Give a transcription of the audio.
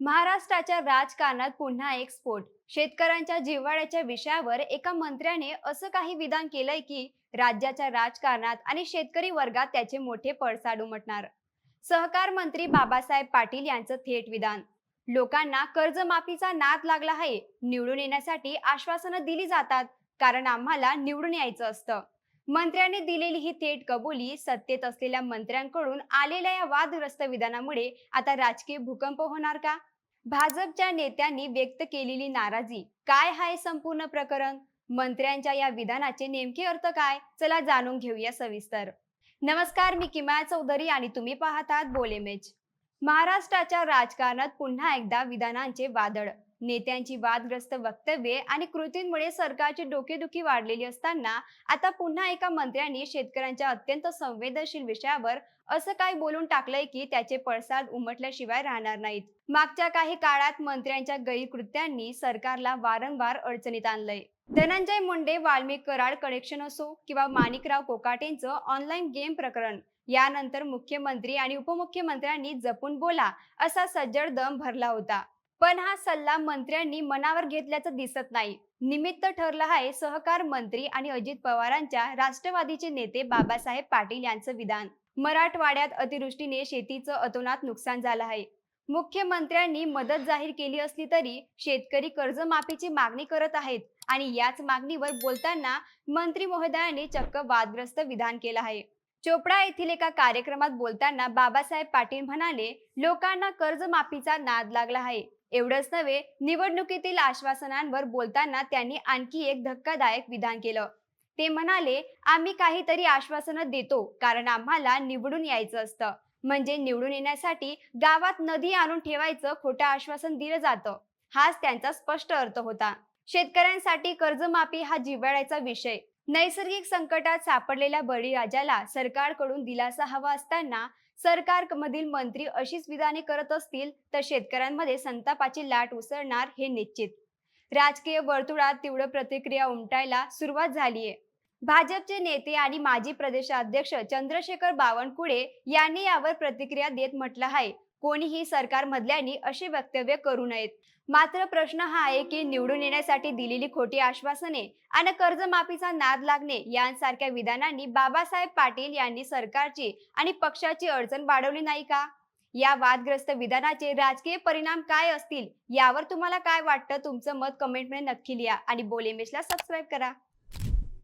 महाराष्ट्राच्या राजकारणात पुन्हा एक स्फोट. शेतकऱ्यांच्या जिव्हाळ्याच्या विषयावर एका मंत्र्याने असं काही विधान केलंय की राज्याच्या राजकारणात आणि शेतकरी वर्गात त्याचे मोठे पडसाद उमटणार. सहकार मंत्री बाबासाहेब पाटील यांचं थेट विधान. लोकांना कर्जमाफीचा नाद लागला आहे. निवडून येण्यासाठी आश्वासनं दिली जातात. कारण आम्हाला निवडून यायचं असतं. मंत्र्यांनी दिलेली ही थेट कबुली सत्तेत असलेल्या मंत्र्यांकडून आलेल्या या वादग्रस्त विधानामुळे आता राजकीय भूकंप होणार का? भाजपच्या नेत्यांनी व्यक्त केलेली नाराजी काय हाय संपूर्ण प्रकरण? मंत्र्यांच्या या विधानाचे नेमके अर्थ काय? चला जाणून घेऊया सविस्तर. नमस्कार मी किमाया चौधरी आणि तुम्ही पाहतात बोलेमेज. महाराष्ट्राच्या राजकारणात पुन्हा एकदा विधानांचे वादळ नेत्यांची वादग्रस्त वक्तव्ये आणि कृतींमुळे सरकारची डोकेदुखी वाढलेली असताना आता पुन्हा एका मंत्र्यांनी शेतकऱ्यांच्या अत्यंत संवेदनशील विषयावर असं काय बोलून टाकलंय की त्याचे पडसाद उमटल्याशिवाय राहणार नाहीत. मागच्या काही काळात मंत्र्यांच्या गैरकृत्यांनी सरकारला वारंवार अडचणीत आणलंय. धनंजय मुंडे वाल्मिक कराड कनेक्शन असो किंवा माणिकराव कोकाटेंचं ऑनलाईन गेम प्रकरण यानंतर मुख्यमंत्री आणि उपमुख्यमंत्र्यांनी जपून बोला असा सज्जड दम भरला होता. पण हा सल्ला मंत्र्यांनी मनावर घेतल्याचं दिसत नाही. निमित्त ठरलं आहे सहकार मंत्री आणि अजित पवारांच्या राष्ट्रवादीचे नेते बाबासाहेब पाटील यांचं विधान. मराठवाड्यात अतिवृष्टीने शेतीचं अतोनात नुकसान झालं आहे. मुख्यमंत्र्यांनी मदत जाहीर केली असली तरी शेतकरी कर्जमाफीची मागणी करत आहेत आणि याच मागणीवर बोलताना मंत्री महोदयांनी चक्क वादग्रस्त विधान केलं आहे. चोपडा येथील एका कार्यक्रमात बोलताना बाबासाहेब पाटील म्हणाले लोकांना कर्जमाफीचा नाद लागला आहे. एवढंच नव्हे निवडणुकीतील आश्वासनांवर बोलताना त्यांनी आणखी एक धक्कादायक विधान केलं. ते म्हणाले आम्ही काहीतरी आश्वासनं देतो कारण आम्हाला निवडून यायचं असतं. म्हणजे निवडून येण्यासाठी गावात नदी आणून ठेवायचं खोटं आश्वासन दिलं जातं. हाच त्यांचा स्पष्ट अर्थ होता. शेतकऱ्यांसाठी कर्जमाफी हा जिव्हाळ्याचा विषय. नैसर्गिक संकटात सापडलेल्या बळीराजाला सरकारकडून दिलासा हवा असताना सरकार मधील मंत्री अशीच विधाने करत असतील तर शेतकऱ्यांमध्ये संतापाची लाट उसळणार हे निश्चित. राजकीय वर्तुळात तीव्र प्रतिक्रिया उमटायला सुरुवात झालीये. भाजपचे नेते आणि माजी प्रदेशाध्यक्ष चंद्रशेखर बावनकुळे यांनी यावर प्रतिक्रिया देत म्हटलं आहे. कोणीही सरकारमधल्यांनी अशी वक्तव्य करू नयेत. मात्र प्रश्न हा आहे की निवडून येण्यासाठी दिलेली खोटी आश्वासने आणि कर्जमाफीचा नाद लागणे यांसारख्या विधानांनी बाबासाहेब पाटील यांनी सरकारची आणि पक्षाची अडचण वाढवली नाही का? या वादग्रस्त विधानाचे राजकीय परिणाम काय असतील? यावर तुम्हाला काय वाटतं? तुमचं मत कमेंटमध्ये नक्की लिहा आणि बोलेमेशला सबस्क्राईब करा.